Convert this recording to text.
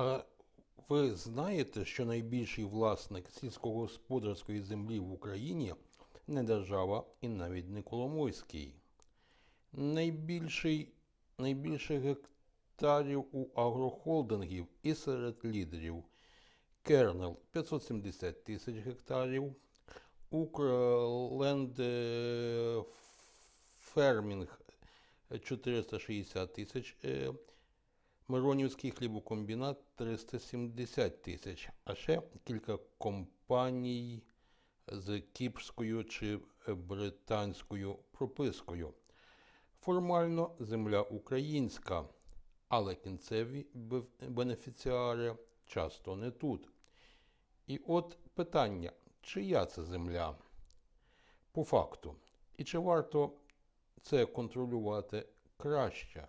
А ви знаєте, що найбільший власник сільськогосподарської землі в Україні не держава і навіть не Коломойський. Найбільший, найбільше гектарів у агрохолдингів і серед лідерів. Кернел 570 тисяч гектарів, Укрленд Фермінг 460 тисяч е, Миронівський хлібокомбінат 370 тисяч, а ще кілька компаній з кіпрською чи британською пропискою. Формально земля українська, але кінцеві бенефіціари часто не тут. І от питання, чия це земля? По факту. І чи варто це контролювати краще?